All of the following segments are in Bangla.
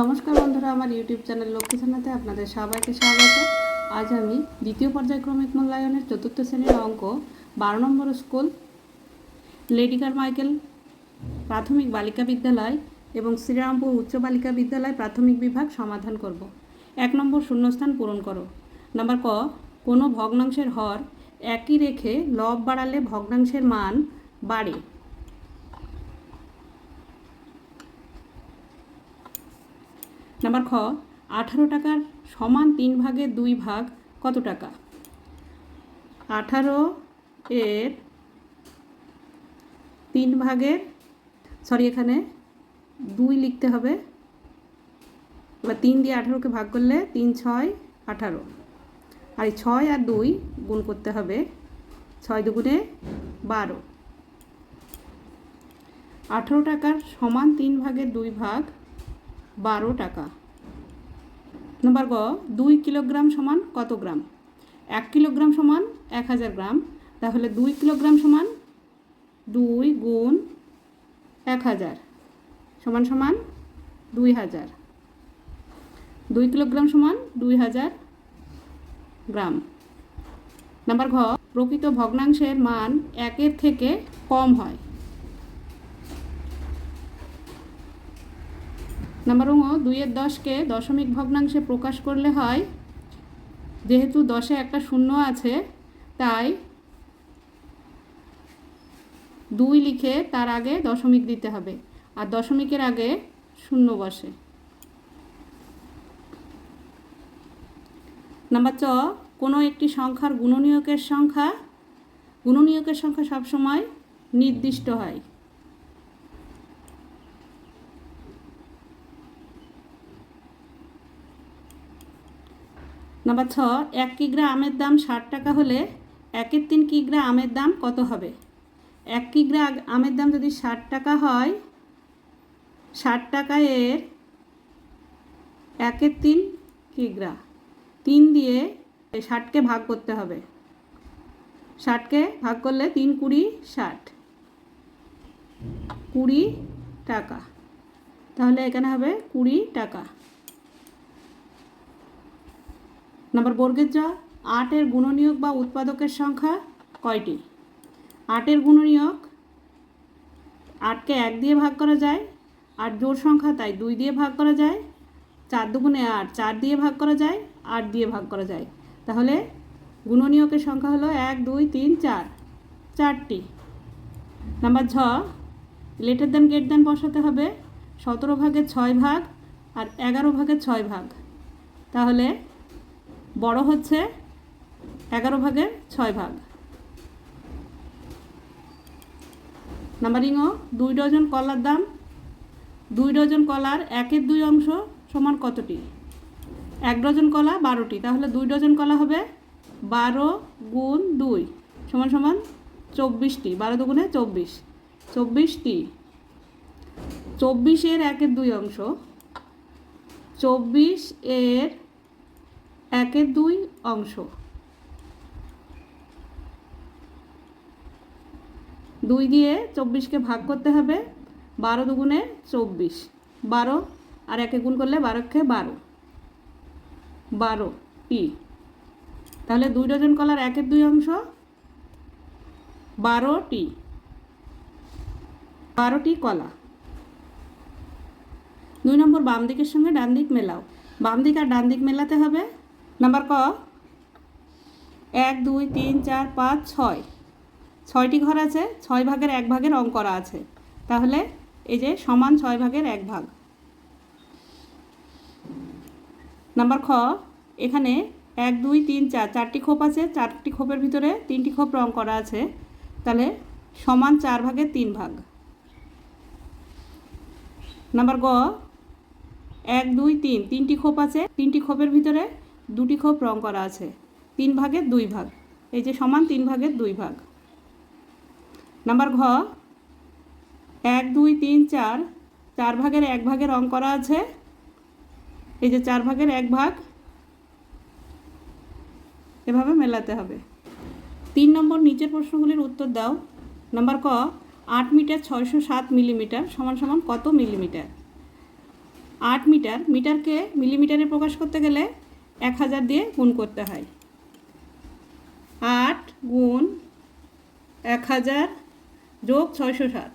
নমস্কার বন্ধুরা, আমার ইউটিউব চ্যানেল লক্ষ্মী সানাতে আপনাদের সবাইকে স্বাগত। আজ আমি দ্বিতীয় পর্যায়ক্রমিক মূল্যায়নের চতুর্থ শ্রেণির অঙ্ক, বারো নম্বর স্কুল লেডিকার মাইকেল প্রাথমিক বালিকা বিদ্যালয় এবং শ্রীরামপুর উচ্চ বালিকা বিদ্যালয় প্রাথমিক বিভাগ সমাধান করব। এক নম্বর শূন্যস্থান পূরণ করো। নাম্বার ক, কোনো ভগ্নাংশের হর একই রেখে লব বাড়ালে ভগ্নাংশের মান বাড়ে। নাম্বার খ, আঠারো টাকার সমান তিন ভাগের দুই ভাগ কত টাকা? আঠারো এর তিন ভাগের সরি এখানে দুই লিখতে হবে। এবার তিন দিয়ে আঠারোকে ভাগ করলে তিন, ছয়, আঠারো। আর এই ছয় আর দুই গুণ করতে হবে ছয় দুগুণে বারো। আঠারো টাকার সমান তিন ভাগের দুই ভাগ বারো টাকা। নম্বর গ, দুই কিলোগ্রাম সমান কত গ্রাম? এক কিলোগ্রাম সমান এক হাজার গ্রাম। তাহলে দুই কিলোগ্রাম সমান দুই গুণ এক হাজার সমান সমান দুই হাজার। দুই কিলোগ্রাম সমান দুই হাজার গ্রাম। নাম্বার ঘ, প্রকৃত ভগ্নাংশের মান একের থেকে কম হয়। নাম্বার ও দুইয়ের দশকে দশমিক ভগ্নাংশে প্রকাশ করলে হয়। যেহেতু দশে একটা শূন্য আছে, তাই দুই লিখে তার আগে দশমিক দিতে হবে। আর দশমিকের আগে শূন্য বসে। নাম্বার চ কোনো একটি সংখ্যার গুণনীয়কের সংখ্যা গুণনীয়কের সংখ্যা সবসময় নির্দিষ্ট হয়। নাম্বার ছ এক কিগ্রা আমের দাম ষাট টাকা হলে একের তিন কিগ্রা আমের দাম কত হবে? এক কিগ্রা আমের দাম যদি ষাট টাকা হয়, ষাট টাকা এর একের তিন কিগ্রা তিন দিয়ে ষাটকে ভাগ করতে হবে। ষাটকে ভাগ করলে তিন কুড়ি ষাট। কুড়ি টাকা। তাহলে এখানে হবে কুড়ি টাকা। নাম্বার বর্গের জ আটের গুণনীয়ক বা উৎপাদকের সংখ্যা কয়টি? আটের গুণনীয়ক, আটকে এক দিয়ে ভাগ করা যায় আট জোড় সংখ্যা তাই দুই দিয়ে ভাগ করা যায়, চার দুগুণে আট, চার দিয়ে ভাগ করা যায়, আট দিয়ে ভাগ করা যায়। তাহলে গুণনীয়কের সংখ্যা হলো এক, দুই, তিন, চার। চারটি। নাম্বার ঝ, লেটের দেন, গেট দান বসাতে হবে। সতেরো ভাগের ছয় ভাগ আর এগারো ভাগের ছয় ভাগ। তাহলে বড় হচ্ছে এগারো ভাগের ছয় ভাগ। নাম্বারিংও দুই ডজন কলার দাম, দুই ডজন কলার একের দুই অংশ সমান কতটি? এক ডজন কলা বারোটি, তাহলে দুই ডজন কলা হবে বারো গুণ দুই সমান সমান চব্বিশটি, বারো দুগুণে চব্বিশ। চব্বিশটি, চব্বিশের একের দুই অংশ, চব্বিশ এর একের দুই অংশ। দুই দিয়ে চব্বিশকে ভাগ করতে হবে, বারো দুগুণে চব্বিশ। বারো, আর একে গুণ করলে বারোকে বারো। বারো টি তাহলে দুই ডজন কলার একের দুই অংশ বারোটি বারোটি কলা। দুই নম্বর বাম দিকের সঙ্গে ডান দিক মেলাও। বাম দিক আর ডান দিক মেলাতে হবে নাম্বার ক? এক, দুই, তিন, চার, পাঁচ, ছয়। ছয়টি ঘর আছে, ছয় ভাগের এক ভাগের অঙ্ক করা আছে। তাহলে এই যে সমান ছয় ভাগের এক ভাগ। নাম্বার খ, এখানে এক, দুই, তিন, চার, চারটি খোপ আছে, চারটি খোপের ভিতরে তিনটি খোপ রং করা আছে। তাহলে সমান চার ভাগের তিন ভাগ। নাম্বার গ, এক, দুই, তিন, তিনটি খোপ আছে, তিনটি খোপের ভিতরে দুটি খোপ রং করা আছে, তিন ভাগের দুই ভাগ। এই যে সমান তিন ভাগের দুই ভাগ। নাম্বার ঘ, এক, দুই, তিন, চার চার ভাগের এক ভাগের রং করা আছে। এই যে চার ভাগের এক ভাগ, এভাবে মেলাতে হবে। তিন নম্বর নিচের প্রশ্নগুলির উত্তর দাও। নাম্বার ক, আট মিটার ছয়শো সাত মিলিমিটার সমান সমান কত মিলিমিটার? আট মিটার, মিটারকে মিলিমিটারে প্রকাশ করতে গেলে এক হাজার দিয়ে গুণ করতে হয়। আট গুণ এক হাজার যোগ ছয়শো সাত।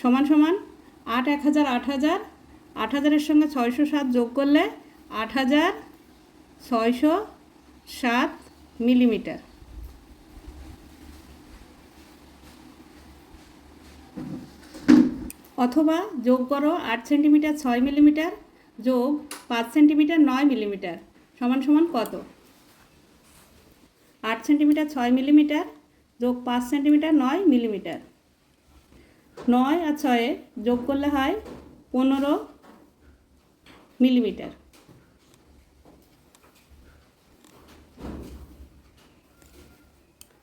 সমান সমান আট এক হাজার, আট হাজার। আট হাজারের সঙ্গে ছয়শো সাত যোগ করলে আট হাজার ছয়শো সাত মিলিমিটার। অথবা যোগ করো আট সেন্টিমিটার, ছয় মিলিমিটার, যোগ পাঁচ সেন্টিমিটার, নয় মিলিমিটার, সমান সমান কত? আট সেন্টিমিটার, ছয় মিলিমিটার, যোগ পাঁচ সেন্টিমিটার, নয় মিলিমিটার। নয় আর ছয়ে যোগ করলে হয় পনেরো মিলিমিটার।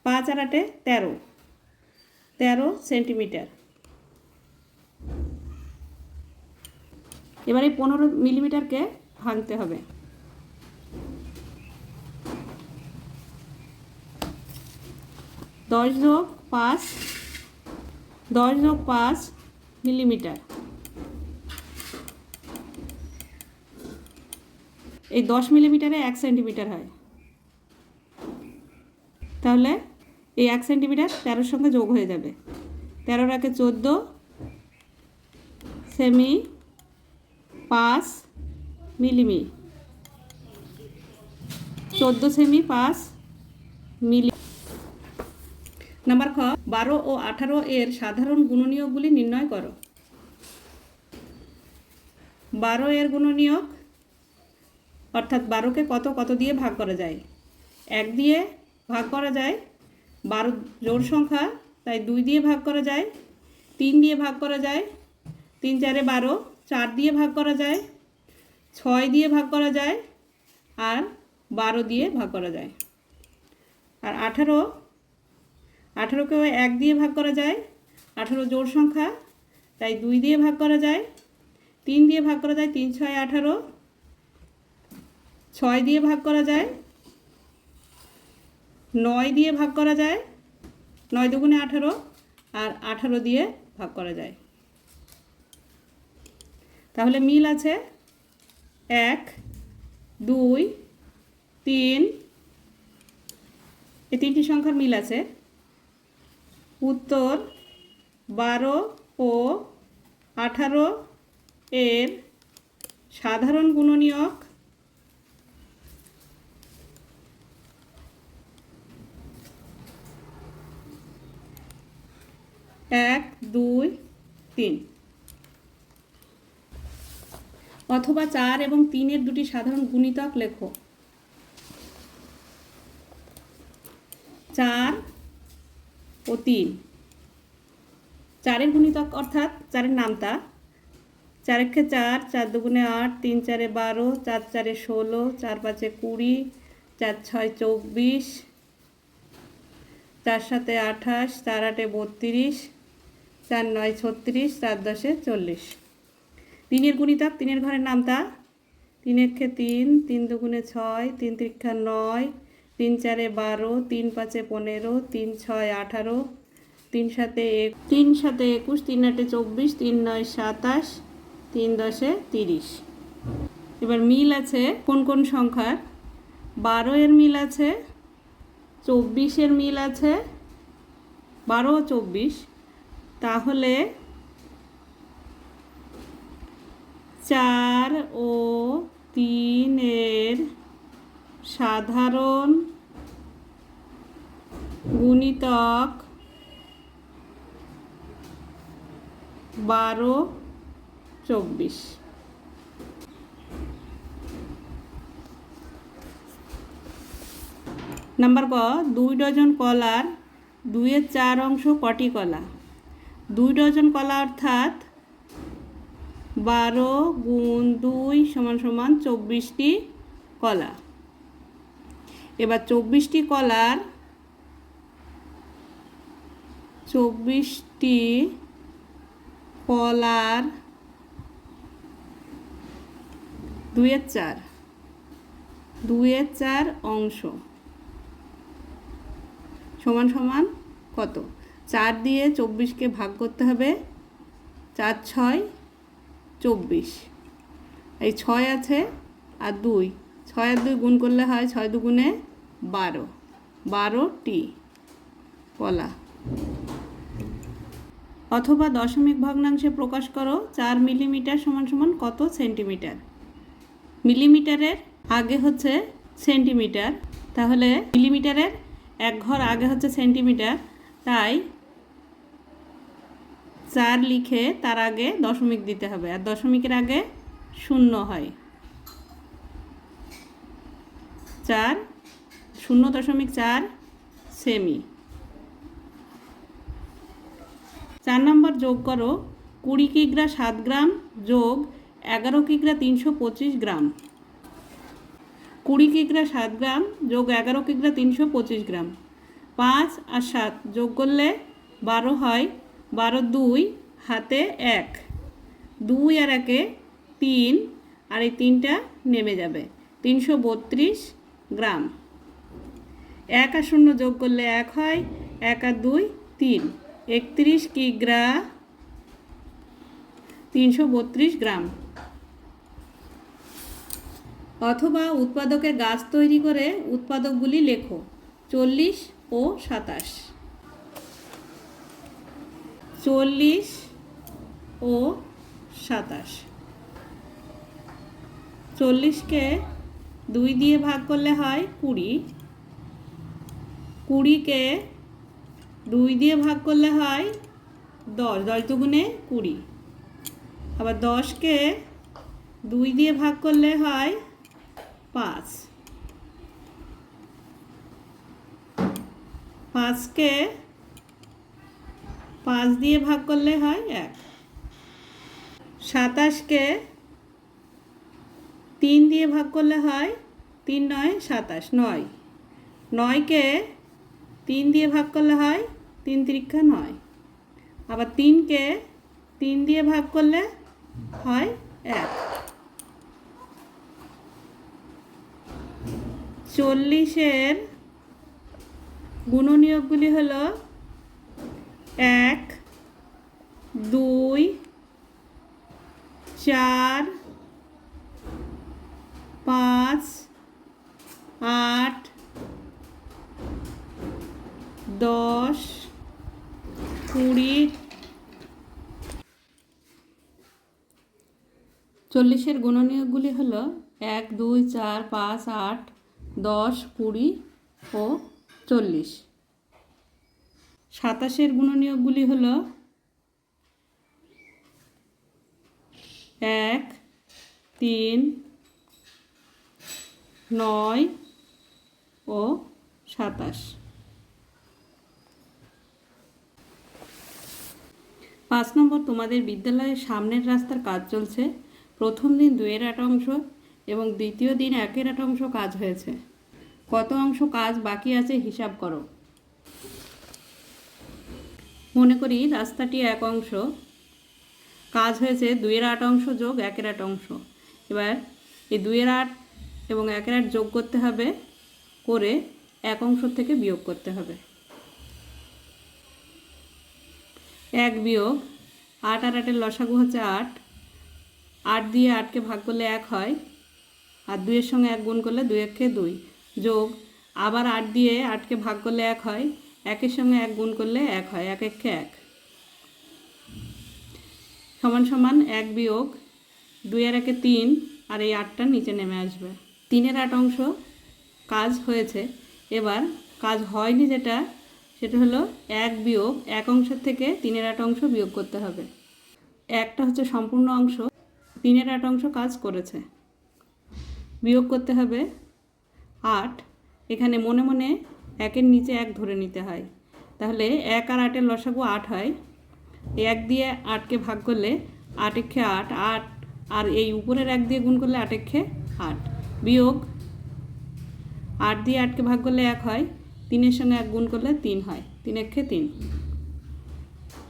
পাঁচ আর আটে তেরো। তেরো সেন্টিমিটার। এবারে পনেরো মিলিমিটারকে ভাঙতে হবে। দশ যোগ পাঁচ, দশ যোগ পাঁচ মিলিমিটার। এই দশ মিলিমিটারে এক সেন্টিমিটার হয়। তাহলে এই এক সেন্টিমিটার তেরোর সঙ্গে যোগ হয়ে যাবে। তেরো রাখে চোদ্দ, সেমি পাঁচ মিলিমি, চোদ্দ সেমি পাঁচ মিলি। নাম্বার খ, বারো ও আঠারো এর সাধারণ গুণনীয়কগুলি নির্ণয় করো। বারো এর গুণনীয়ক, অর্থাৎ বারোকে কত কত দিয়ে ভাগ করা যায়? এক দিয়ে ভাগ করা যায়, বারো জোড় সংখ্যা, তাই দুই দিয়ে ভাগ করা যায়, তিন দিয়ে ভাগ করা যায়, তিন চারে বারো চার দিয়ে ভাগ করা যায়, ছয় দিয়ে ভাগ করা যায়, আর বারো দিয়ে ভাগ করা যায়। আর আঠারো, আঠারোকেও এক দিয়ে ভাগ করা যায়, আঠারো জোড় সংখ্যা, তাই দুই দিয়ে ভাগ করা যায়, তিন দিয়ে ভাগ করা যায়, তিন, ছয়, আঠারো, ছয় দিয়ে ভাগ করা যায়, নয় দিয়ে ভাগ করা যায়, নয় দুগুণে আঠারো, আর আঠারো দিয়ে ভাগ করা যায়। তাহলে মিল আছে এক, দুই, তিন। এই তিনটি সংখ্যার মিল আছে। উত্তর বারো ও আঠারো এর সাধারণ গুণনীয়ক এক, দুই, তিন। অথবা চার এবং তিনের দুটি সাধারণ গুণিতক লেখো। চার ও তিন। চারের গুণিতক অর্থাৎ চারের নামতা। চারেক্ষে চার চার দুগুণে আট, তিন চারে বারো, চার চারে ষোলো, চার পাঁচে কুড়ি, চার ছয় চব্বিশ, চার সাতে আঠাশ, চার আটে বত্রিশ, চার নয় ছত্রিশ, চার দশে চল্লিশ। তিনের গুণিতক তিনের ঘরের নামতা তিন একে তিন তিন দুগুণে ছয়, তিন ত্রিক্ষা নয়, তিন চারে বারো, তিন পাঁচে পনেরো, তিন ছয় আঠারো, তিন সাতে এক, তিন সাতে একুশ, তিন আটে চব্বিশ, তিন নয় সাতাশ, তিন দশে তিরিশ। এবার মিল আছে কোন কোন সংখ্যার? বারো এর মিল আছে চব্বিশের মিল আছে, বারো চব্বিশ। তাহলে চার ও তিনের সাধারণ গুণিতক বারো চব্বিশ। নাম্বার ক, দুই ডজন কলার দুইয়ের চার অংশ কটি কলা? দুই ডজন কলা অর্থাৎ বারো গুণ দুই সমান সমান চব্বিশটি কলা। এবার চব্বিশটি কলার চব্বিশটি কলার দুইয়ের চার দুইয়ের চার অংশ সমান সমান কত? চার দিয়ে চব্বিশকে ভাগ করতে হবে, চার ছয় চব্বিশ। এই ছয় আছে আর দুই। ছয় আর দুই গুণ করলে হয় ছয় দুগুণে বারো। বারোটি কলা। অথবা দশমিক ভগ্নাংশে প্রকাশ করো চার মিলিমিটার সমান সমান কত সেন্টিমিটার? মিলিমিটারের আগে হচ্ছে সেন্টিমিটার। তাহলে মিলিমিটারের এক ঘর আগে হচ্ছে সেন্টিমিটার। তাই চার লিখে তার আগে দশমিক দিতে হবে, আর দশমিকের আগে শূন্য হয়। চার, শূন্য দশমিক চার, সেমি। চার নম্বর যোগ করো, কুড়ি কিগ্রা সাত গ্রাম যোগ এগারো কিগ্রা তিনশো পঁচিশ গ্রাম। কুড়ি কিগ্রা সাত গ্রাম যোগ এগারো কিগ্রা তিনশো পঁচিশ গ্রাম। পাঁচ আর সাত যোগ করলে বারো হয় বারো দুই, হাতে এক। দুই আর একে তিন, আর এই তিনটা নেমে যাবে। তিনশো বত্রিশ গ্রাম। এক আর শূন্য যোগ করলে এক হয়, এক আর দুই তিন। একত্রিশ কিগ্রা তিনশো বত্রিশ গ্রাম। অথবা উৎপাদকের গাছ তৈরি করে উৎপাদকগুলি লেখো, চল্লিশ ও সাতাশ। চল্লিশ ও সাতাশ। চল্লিশকে দুই দিয়ে ভাগ করলে হয় কুড়ি। কুড়িকে দুই দিয়ে ভাগ করলে হয় দশ দশ দুগুণে কুড়ি। আবার দশকে দুই দিয়ে ভাগ করলে হয় পাঁচ। পাঁচকে পাঁচ দিয়ে ভাগ করলে হয় এক। সাতাশকে তিন দিয়ে ভাগ করলে হয় তিন নয়, সাতাশ, নয়। নয়কে তিন দিয়ে ভাগ করলে হয় তিন তিরিক্ষা নয়। আবার তিনকে তিন দিয়ে ভাগ করলে হয় এক। চল্লিশের গুণনীয়কগুলি হলো এক, দুই, চার, পাঁচ, আট, দশ, কুড়ি। চল্লিশের গুণনীয়কগুলি হলো এক, দুই, চার, পাঁচ, আট, দশ, কুড়ি ও চল্লিশ। সাতাশের গুণনীয়কগুলি হলো এক, তিন, নয় ও সাতাশ। পাঁচ নম্বর, তোমাদের বিদ্যালয়ের সামনের রাস্তার কাজ চলছে। প্রথম দিন দুয়ের আট অংশ এবং দ্বিতীয় দিন একের আট অংশ কাজ হয়েছে। কত অংশ কাজ বাকি আছে হিসাব করো। মনে করি রাস্তাটি এক অংশ। কাজ হয়েছে দুইয়ের আট অংশ যোগ একের আট অংশ। এবার এই দুইয়ের আট এবং একের আট যোগ করতে হবে করে এক অংশ থেকে বিয়োগ করতে হবে। এক বিয়োগ, আট আর আটের লসাগু হচ্ছে আট। আট দিয়ে আটকে ভাগ করলে এক হয়, আর দুইয়ের সঙ্গে এক গুণ করলে দুই একে দুই। যোগ, আবার আট দিয়ে আটকে ভাগ করলে এক হয় একের সঙ্গে এক গুণ করলে এক হয়, এক একে এক। সমান সমান এক বিয়োগ দুই আর একে তিন, আর এই আটটা নিচে নেমে আসবে। তিনের আট অংশ কাজ হয়েছে। এবার কাজ হয়নি যেটা, সেটা হলো এক বিয়োগ এক অংশের থেকে তিনের আট অংশ বিয়োগ করতে হবে। একটা হচ্ছে সম্পূর্ণ অংশ, তিনের আট অংশ কাজ করেছে। বিয়োগ করতে হবে আট। এখানে মনে মনে একের নিচে এক ধরে নিতে হয়। তাহলে এক আর আটের লসাগু আট হয়। এক দিয়ে আটকে ভাগ করলে আট এক্ষে আট আট আর এই উপরের এক দিয়ে গুণ করলে আট এক্ষে আট। বিয়োগ আট দিয়ে আটকে ভাগ করলে এক হয়, তিনের সঙ্গে এক গুণ করলে তিন হয়, তিন এক্ষে তিন।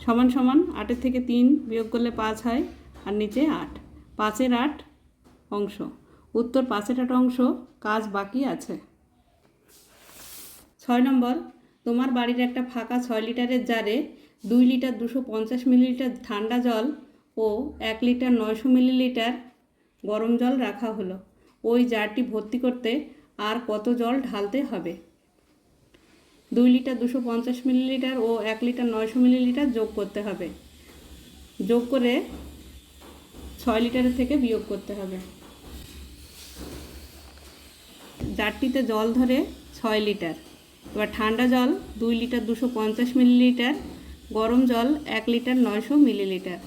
সমান সমান আটের থেকে তিন বিয়োগ করলে পাঁচ হয়, আর নিচে আট। পাঁচের আট অংশ। উত্তর পাঁচের আট অংশ, কাজ বাকি আছে। ছয় নম্বর, তোমার বাড়ির একটা ফাঁকা ছয় লিটারের জারে দুই লিটার দুশো পঞ্চাশ মিলিলিটার ঠান্ডা জল ও এক লিটার নয়শো মিলিলিটার গরম জল রাখা হলো। ওই জারটি ভর্তি করতে আর কত জল ঢালতে হবে? দুই লিটার দুশো পঞ্চাশ মিলিলিটার ও এক লিটার নয়শো মিলিলিটার যোগ করতে হবে। যোগ করে ছয় লিটারের থেকে বিয়োগ করতে হবে। জারটিতে জল ধরে ছয় লিটার। এবার ঠান্ডা জল দুই লিটার দুশো পঞ্চাশ মিলিলিটার, গরম জল এক লিটার নয়শো মিলিলিটার।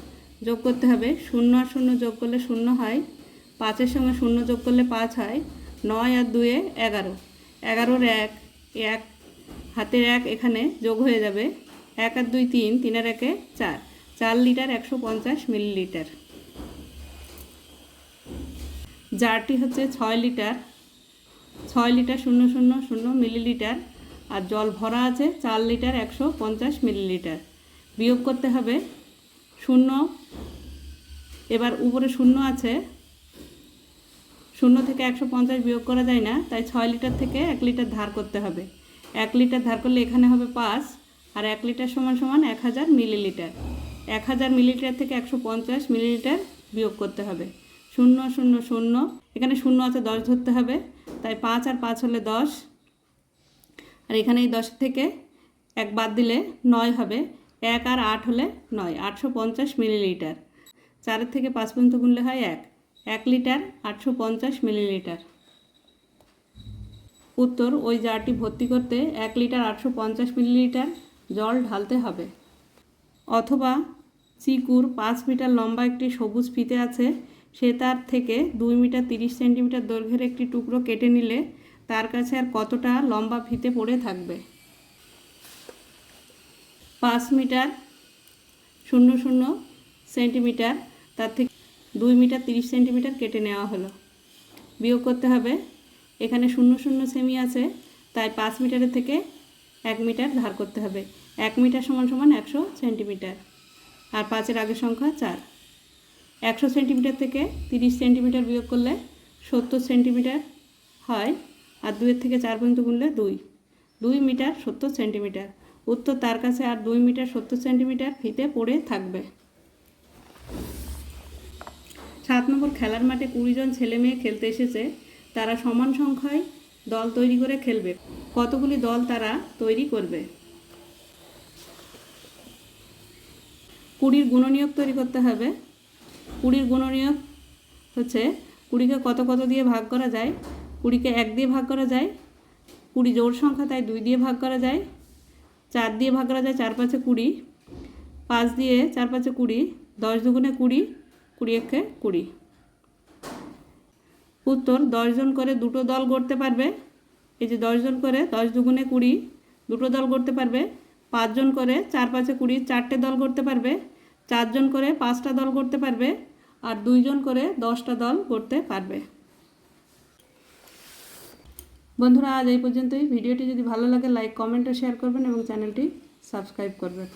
যোগ করতে হবে শূন্য আর শূন্য যোগ করলে শূন্য হয়, পাঁচের সঙ্গে শূন্য যোগ করলে পাঁচ হয়, নয় আর দুয়ে এগারো। এগারোর এক এক, হাতের এক এখানে যোগ হয়ে যাবে এক আর দুই তিন, তিনের একে চার। চার লিটার একশো পঞ্চাশ মিলিলিটার। জারটি হচ্ছে ছয় লিটার ছয় লিটার শূন্য শূন্য শূন্য মিলিলিটার আর জল ভরা আছে চার লিটার একশো পঞ্চাশ মিলিলিটার। বিয়োগ করতে হবে শূন্য। এবার উপরে শূন্য আছে। শূন্য থেকে একশো পঞ্চাশ বিয়োগ করা যায় না, তাই ছয় লিটার থেকে এক লিটার ধার করতে হবে। এক লিটার ধার করলে এখানে হবে পাঁচ, আর এক লিটার সমান সমান এক হাজার মিলিলিটার। এক হাজার মিলিলিটার থেকে একশো পঞ্চাশ মিলিলিটার বিয়োগ করতে হবে। শূন্য শূন্য শূন্য। এখানে শূন্য আছে, দশ ধরতে হবে। তাই পাঁচ আর পাঁচ হলে দশ। আর এখানে এই দশ থেকে এক বাদ দিলে নয় হবে। এক আর আট হলে নয়, আটশো পঞ্চাশ মিলিলিটার। চারের থেকে পাঁচ পর্যন্ত গুনলে হয় এক। এক লিটার, আটশো পঞ্চাশ মিলিলিটার। উত্তর, ওই জারটি ভর্তি করতে এক লিটার, আটশো পঞ্চাশ মিলিলিটার জল ঢালতে হবে। অথবা চিকুর পাঁচ মিটার লম্বা একটি সবুজ ফিতে আছে, সে তার থেকে দুই মিটার তিরিশ সেন্টিমিটার দৈর্ঘ্যের একটি টুকরো কেটে নিলে তার কাছে আর কতটা লম্বা ফিতে পড়ে থাকবে? পাঁচ মিটার, শূন্য শূন্য সেন্টিমিটার, তার থেকে দুই মিটার তিরিশ সেন্টিমিটার কেটে নেওয়া হলো। বিয়োগ করতে হবে। এখানে শূন্য শূন্য সেমি আছে, তাই পাঁচ মিটারের থেকে এক মিটার ধার করতে হবে। এক মিটার সমান সমান একশো সেন্টিমিটার। আর পাঁচের আগের সংখ্যা চার। একশো সেন্টিমিটার থেকে তিরিশ সেন্টিমিটার বিয়োগ করলে সত্তর সেন্টিমিটার হয়। আর দুইয়ের থেকে চার পর্যন্ত গুনলে দুই। দুই মিটার সত্তর সেন্টিমিটার। উত্তর তার কাছে আর দুই মিটার সত্তর সেন্টিমিটার ফিতে পড়ে থাকবে। সাত নম্বর খেলার মাঠে কুড়ি জন ছেলে মেয়ে খেলতে এসেছে। তারা সমান সংখ্যায় দল তৈরি করে খেলবে। কতগুলি দল তারা তৈরি করবে? কুড়ির গুণনীয়ক তৈরি করতে হবে। কুড়ির গুণনীয়ক হচ্ছে কুড়িকে কত কত দিয়ে ভাগ করা যায়? কুড়িকে এক দিয়ে ভাগ করা যায়, কুড়ি জোড় সংখ্যা তাই দুই দিয়ে ভাগ করা যায়, চার দিয়ে ভাগ করা যায় চার পাঁচে কুড়ি, পাঁচ দিয়ে চার পাঁচে কুড়ি, দশ দুগুণে কুড়ি কুড়ি একে কুড়ি। উত্তর দশজন করে দুটো দল গড়তে পারবে, এই যে দশজন করে দশ দুগুণে কুড়ি, দুটো দল গড়তে পারবে পাঁচজন করে চার পাঁচে কুড়ি, চারটে দল গড়তে পারবে চারজন করে পাঁচটা দল গড়তে পারবে, আর দুইজন করে দশটা দল গড়তে পারবে। বন্ধুরা, আজ এই পর্যন্তই। ভিডিওটি যদি ভালো লাগে লাইক কমেন্ট ও শেয়ার করবেন এবং চ্যানেলটি সাবস্ক্রাইব করবেন।